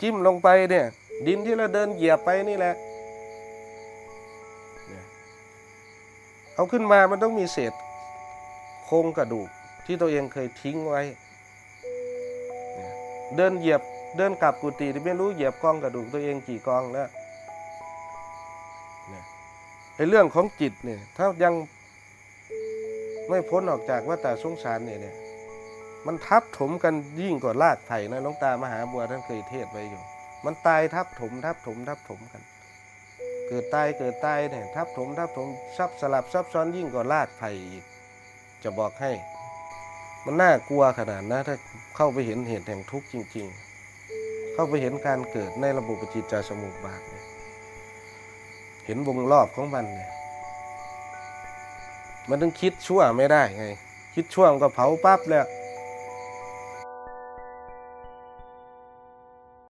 จิ้มลงไปเนี่ย ดินที่เราเดินเหยียบไปนี่แหละเอาขึ้นมามันต้องมีเศษโครงกระดูกที่ตัวเองเคยทิ้งไว้ เดินเหยียบเดินกลับกุฏิไม่รู้เหยียบกองกระดูกตัวเองกี่กองแล้วเนี่ยไอ้เรื่องของจิตเนี่ยถ้ายังไม่พ้นออกจากว่าตาสงสารเนี่ยเนี่ย มันทับถมกันยิ่งกว่ารากไผ่นะหลวงตามหาบัวท่านเคยเทศไว้อยู่ มันตายทับถมทับถมทับถมกัน เกิดตายเกิดตายเนี่ยทับถมทับถมซับสลับซับซ้อนยิ่งกว่ารากไผ่อีก จะบอกให้ มันน่ากลัวขนาดนะถ้าเข้าไปเห็นเหตุแห่งทุกข์จริง ๆ เข้าไปเห็นการเกิดในระบบปฏิจจสมุปบาทเนี่ยเห็นวงรอบของมันเนี่ยมันต้องคิดชั่วไม่ได้ไง คิดชั่วก็เผาปั๊บแล้ว